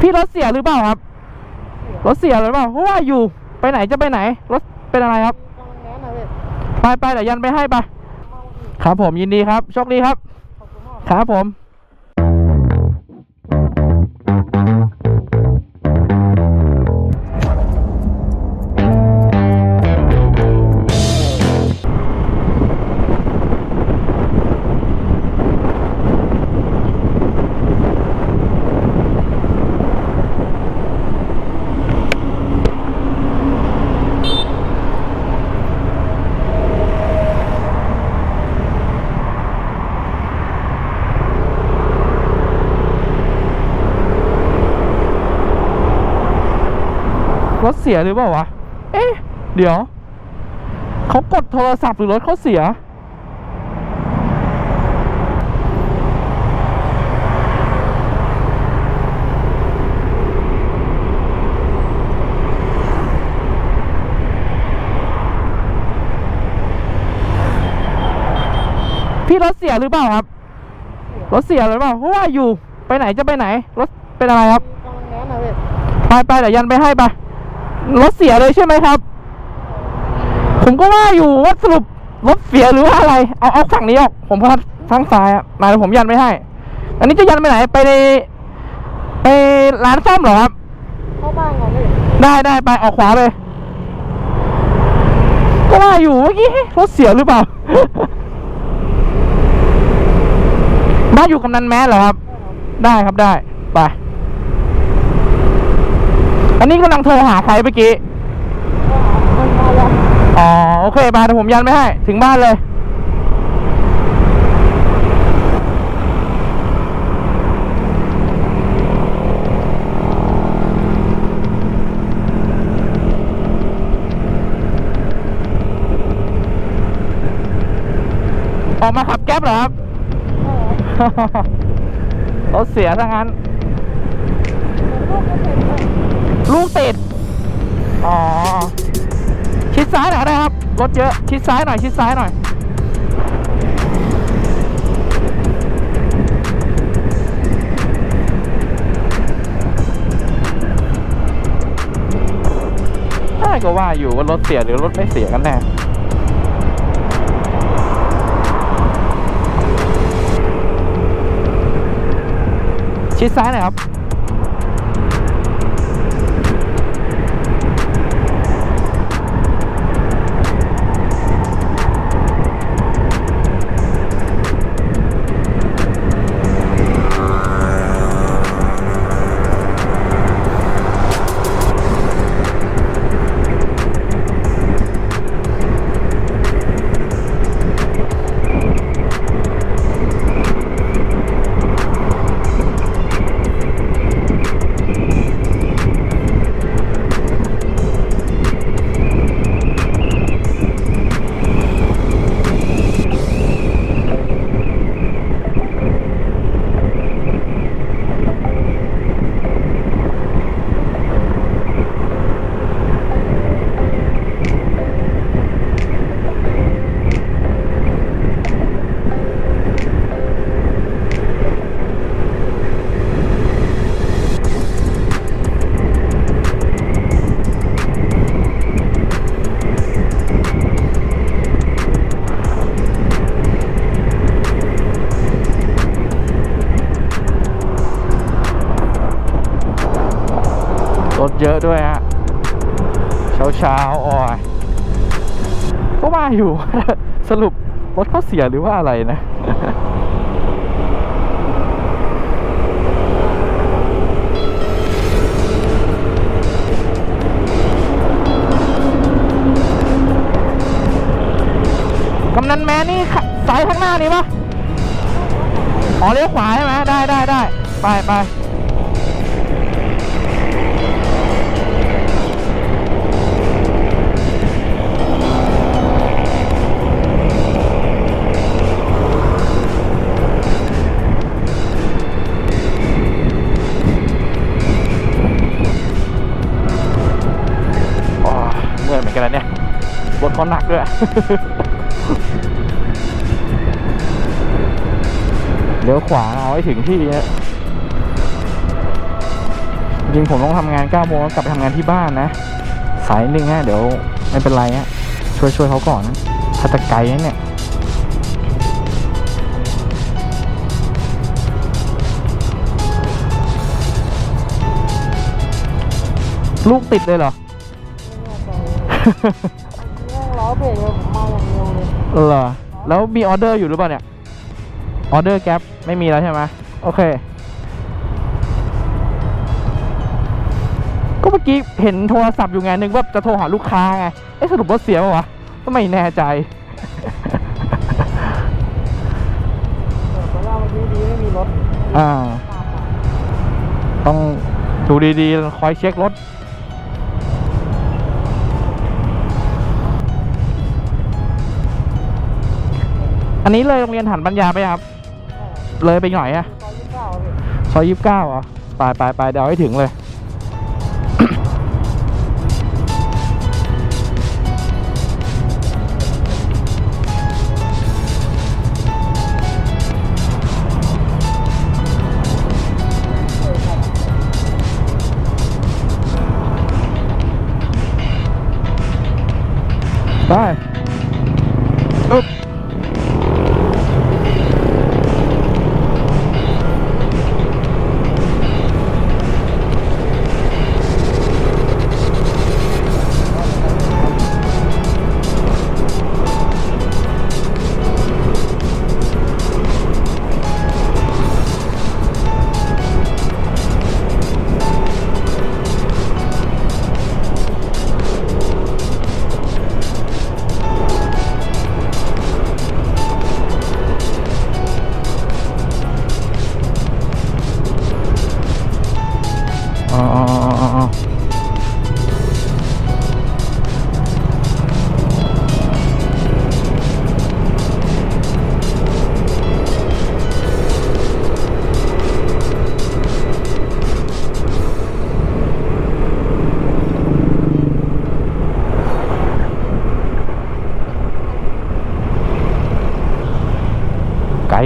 พี่รถเสียหรือเปล่าครับ รถเสียหรือเปล่าเพราะว่าอยู่ไปไหนจะไปไหน รถเป็นอะไรครับไปไปเดี๋ยวยันไปให้ไปครับผมยินดีครับโชคดีครับขากครับผม รถเสียหรือเปล่าวะ เอ๊ะ เดี๋ยว เขากดโทรศัพท์หรือรถเขาเสีย พี่รถเสียหรือเปล่าครับ รถเสียหรือเปล่าเพราะว่าอยู่ ไปไหนจะไปไหน รถเป็นอะไรครับกำลังแง้มนะพี่ไปไปเดี๋ยวยันไปให้ไป รถเสียเลยใช่ไหมครับ ผมก็ว่าอยู่ว่าสรุปรถเสียหรือว่าอะไร เอาเอาฝั่งนี้ออก ผมพัดฝั่งซ้ายอะมาเดี๋ยวผมยันไปให้ อันนี้จะยันไปไหน ไปในไปร้านซ่อมเหรอครับ เข้าบ้านก่อนพี่ได้ได้ไปออกขวาเลย ก็ว่าอยู่เมื่อกี้รถเสียหรือเปล่า บ้านอยู่กำนันแม้เหรอครับ ได้ครับได้ ไป อันนี้กำลังโทรหาใครเมื่อกี้มันมาแล้วอ๋อ โอเคมาเดี๋ยวผมยันไม่ให้ ถึงบ้านเลย ออกมาขับแก๊ปเหรอครับ รถเสียทั้งนั้ ติดอ๋อ ชิดซ้ายหน่อยก็ได้ครับ รถเยอะ ชิดซ้ายหน่อย ชิดซ้ายหน่อยได้ก็ว่าอยู่ว่ารถเสียหรือรถไม่เสียกันแน่ชิดซ้ายหน่อยครับ ถเยอะด้วยฮะเช้าเช้าๆโอ้ยก็ว่าอยู่ สรุปรถเขาเสียหรือว่าอะไรนะกำนันแมนนี่สายข้างหน้านี่ปะอ๋อเลี้ยวขวาใช่ไหมได้ได้ได้ไปไป บทเขาหนักด้วยเดี๋ยวขวาเอาให้ถึงที่นะจริงผมต้องทำงาน9โมงแล้วกลับไปทำงานที่บ้านนะ สายหนึ่งฮะเดี๋ยวไม่เป็นไรฮะช่วยช่วยเขาก่อนนะถ้าจะไกลเนี่ยลูกติดเลยเหรอ เบรกเลยผมมาอย่างเร็วเลยเหรอแล้วมีออเดอร์อยู่หรือเปล่าเนี่ยออเดอร์แก๊ปไม่มีแล้วใช่ไหมโอเค ก็เมื่อกี้เห็นโทรศัพท์อยู่ไงนึกว่าจะโทรหาลูกค้าไงเอ๊ะสรุปว่าเสียป่าวะก็ไม่แน่ใจเออตอนแรกเมื่อกี้ดีไม่มีรถอ่าตามมาต้องดูดีๆ คอยเช็ครถ อันนี้เลยโรงเรียนฐานปัญญาไปครับ เลยไปหน่อยอะตอนยี่สิบเก้าพี่ซอยยี่สิบเก้าเหรอไปไปไปเดี๋ยวเอาให้ถึงเลย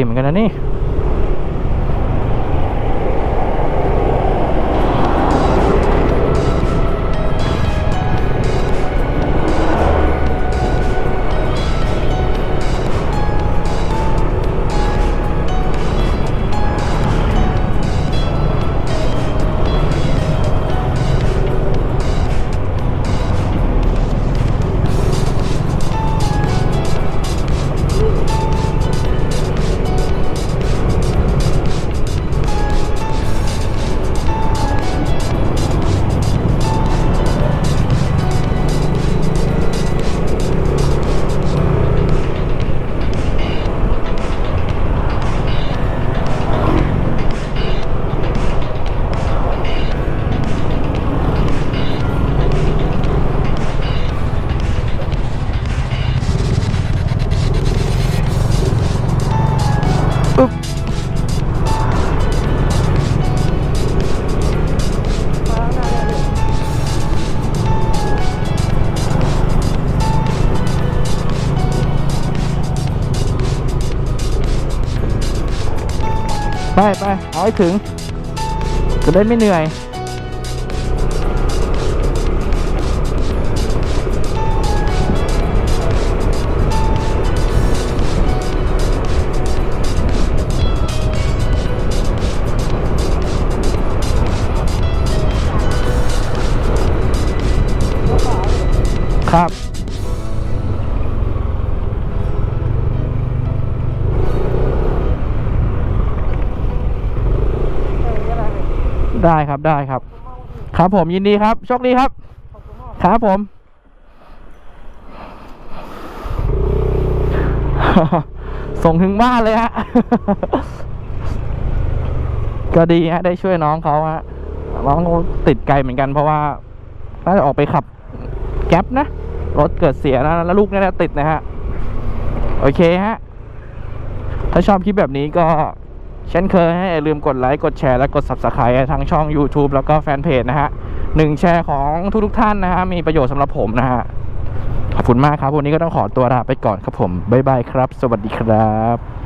เหมือนกันนะนี่ ไปไปเอาให้ถึง จะได้ไม่เหนื่อยครับ ได้ครับได้ครับ ครับผมยินดีครับโชคดีครับขอบคุณมากครับผม ส่งถึงบ้านเลยฮะ ก็ดีฮะ ได้ช่วยน้องเขาฮะน้องติดไกลเหมือนกันเพราะว่าน่าจะออกไปขับแก๊ปนะ รถเกิดเสียนะแล้วลูกนี่ยนะติดนะฮะ โอเคฮะ ถ้าชอบคลิปแบบนี้ก็ เช่นเคยให้ลืมกดไลค์กดแชร์และกด subscribe ทั้งช่อง YouTube แล้วก็แฟนเพจนะฮะหนึ่งแชร์ของทุกๆท่านนะฮะมีประโยชน์สำหรับผมนะฮะขอบคุณมากครับ วันนี้ก็ต้องขอตัวลาไปก่อนครับผมบ๊ายบายครับ สวัสดีครับ